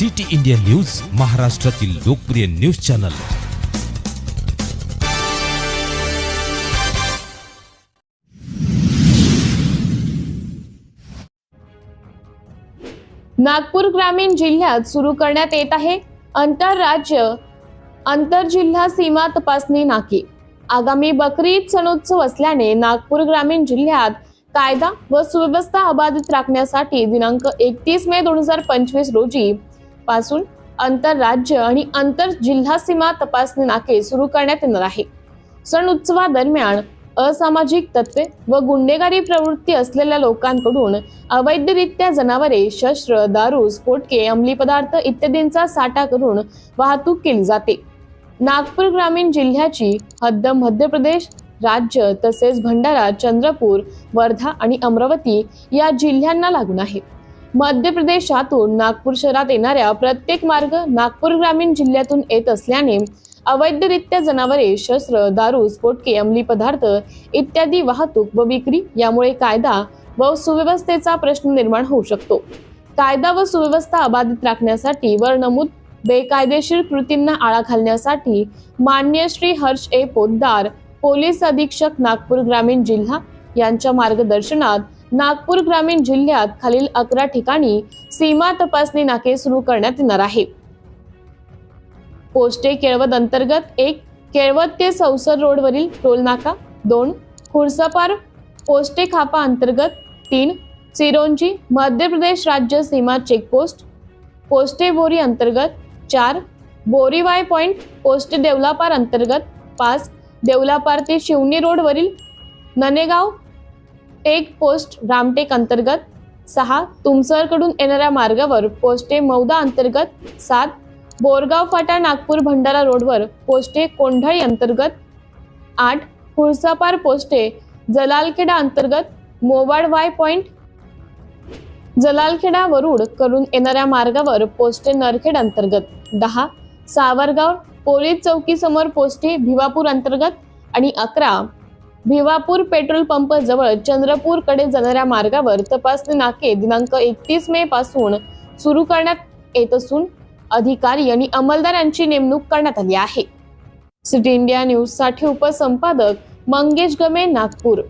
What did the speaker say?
City India news महाराष्ट्रातील लोकप्रिय news channel. Nagpur ग्रामीण जिल्ह्यात सुरू करण्यात येत आहे आंतरराज्य आंतरजिल्हा सीमा तपासणी नाके. आगामी बकरी ईद सणोत्सव असल्याने नागपूर ग्रामीण जिल्ह्यात कायदा व सुव्यवस्था अबाधित राखण्यासाठी दिनांक एकतीस मे दोन हजार पंचवीस रोजी पासून आंतरराज्य आणि आंतर जिल्हा सीमा तपासणी नाके सुरू करण्यात येणार आहे. सण उत्सवादरम्यान असामाजिक तत्वे व गुन्हेगारी प्रवृत्ती असलेल्या लोकांकडून अवैधरित्या जनावरे शस्त्र दारू स्फोटके अंमली पदार्थ इत्यादींचा साठा करून वाहतूक केली जाते. नागपूर ग्रामीण जिल्ह्याची हद्द मध्य प्रदेश राज्य तसेच भंडारा चंद्रपूर वर्धा आणि अमरावती या जिल्ह्यांना लागून आहे. मध्य प्रदेशातून नागपूर शहरात येणाऱ्या प्रत्येक मार्ग नागपूर ग्रामीण जिल्ह्यातून येत असल्याने अवैधरित्या जनावरे शस्त्र दारू स्फोटके अंमली पदार्थ इत्यादी वाहतूक व विक्री यामुळे कायदा व सुव्यवस्थेचा प्रश्न निर्माण होऊ शकतो. कायदा व सुव्यवस्था अबाधित राखण्यासाठी वर नमूद बेकायदेशीर कृतींना आळा घालण्यासाठी मान्य श्री हर्ष ए पोद्दार पोलीस अधीक्षक नागपूर ग्रामीण जिल्हा यांच्या मार्गदर्शनात नागपूर ग्रामीण जिल्ह्यात खालील अकरा ठिकाणी सीमा तपासणी नाके सुरू करण्यात येणार आहे. पोस्टे केळवद अंतर्गत एक केळवद ते सौसर रोडवरील टोल नाका दोन खुर्सापार पोस्टे खापा अंतर्गत तीन सिरोंजी मध्य प्रदेश राज्य सीमा चेकपोस्ट पोस्टे बोरी अंतर्गत चार बोरीवाय पॉइंट पोस्टे देवलापार अंतर्गत पाच देवलापार ते शिवनी रोडवरील ननेगाव टेक पोस्ट रामटेक अंतर्गत सहा. तुमसरकडून येणाऱ्या मार्गावर पोस्टे मौदा अंतर्गत सात. बोरगाव फाटा नागपूर भंडारा रोडवर पोस्टे कोंढाळी अंतर्गत आठ. खुळसापार पोस्टे जलालखेडा अंतर्गत मोवाड वाय पॉइंट जलालखेडा वरुड करून येणाऱ्या मार्गावर पोस्टे नरखेड अंतर्गत दहा. सावरगाव पोलीस चौकीसमोर पोस्टे भिवापूर अंतर्गत आणि अकरा. भिवापूर पेट्रोल पंप जवळ चंद्रपूरकडे जाणाऱ्या मार्गावर तपासणी नाके दिनांक एकतीस मे पासून सुरू करण्यात येत असून अधिकारी आणि अंमलदार यांची नेमणूक करण्यात आली आहे. सिटी इंडिया न्यूजसाठी उपसंपादक मंगेश गमे नागपूर.